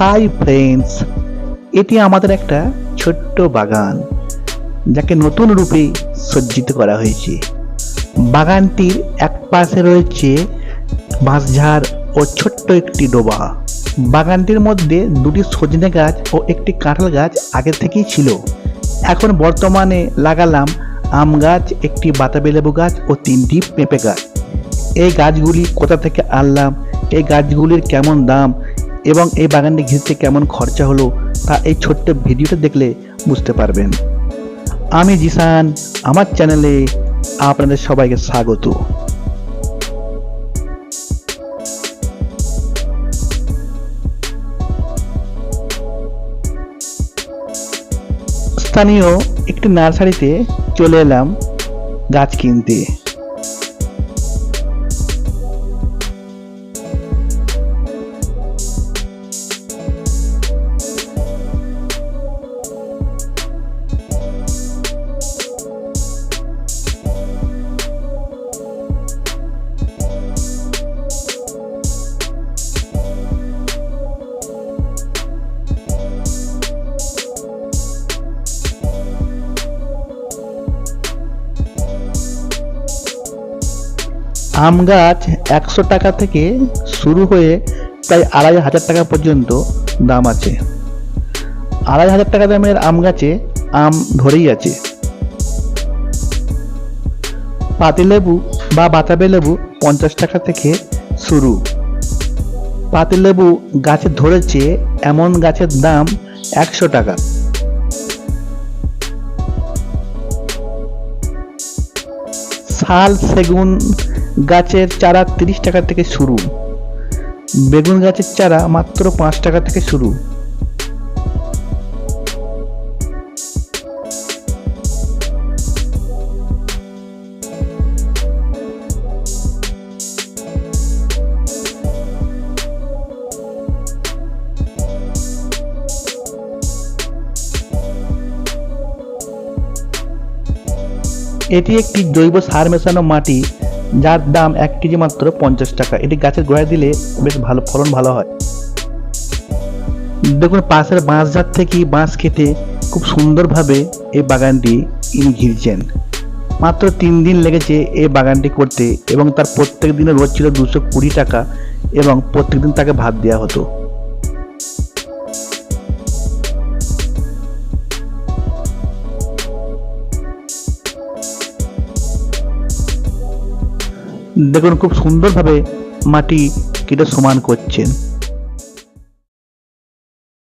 Hi friends এটি আমাদের একটা ছোট্ট বাগান, যাকে নতুন রূপে সজ্জিত করা হয়েছে। বাগানটির এক পাশে রয়েছে বাঁশঝাড় ও ছোট্ট একটি ডোবা। বাগানটির মধ্যে দুটি সজনে গাছ ও একটি কাঁঠাল গাছ আগে থেকেই ছিল। এখন বর্তমানে লাগালাম আম গাছ, একটি বাতাবি লেবু গাছ ও তিনটি পেঁপে গাছ। এই গাছগুলি কোথা থেকে আনলাম? এই গাছগুলির কেমন দাম? এবং এই বাগানটি ঘিরতে কেমন খরচা হলো তা এই ছোট্ট ভিডিওটা দেখলে বুঝতে পারবেন। আমি জিসান, আমার চ্যানেলে আপনাদের সবাইকে স্বাগত। স্থানীয় একটি নার্সারিতে চলে এলাম গাছ কিনতে। আম গাছ একশো টাকা থেকে শুরু হয়ে প্রায় আড়াই হাজার টাকা পর্যন্ত দাম আছে। আড়াই হাজার টাকা দামের আম গাছে আম ধরেই আছে। পাতিলেবু বা বাতাবি লেবু পঞ্চাশ টাকা থেকে শুরু। পাতিলেবু গাছে ধরেছে এমন গাছের দাম একশো টাকা। শাল, সেগুন গাছের চারা তিরিশ টাকা থেকে শুরু। বেগুন গাছের চারা মাত্র পাঁচ টাকা থেকে শুরু। এটি একটি জৈব সার মেশানো মাটি। যার দাম এক কেজি মাত্র পঞ্চাশ টাকা। এটি গাছের গোড়ায় দিলে বেশ ভালো ফলন ভালো হয়। দেখুন, পাশের বাঁশঝাড় থেকে বাঁশ কেটে খুব সুন্দরভাবে এই বাগানটি ইনি ঘিরছেন। মাত্র তিন দিন লেগেছে এই বাগানটি করতে এবং তার প্রত্যেক দিনের রোজ ছিল দুশো কুড়ি টাকা এবং প্রত্যেক দিন তাকে ভাত দেওয়া হতো। দেখুন খুব সুন্দরভাবে মাটি কেটে সমান করছেন।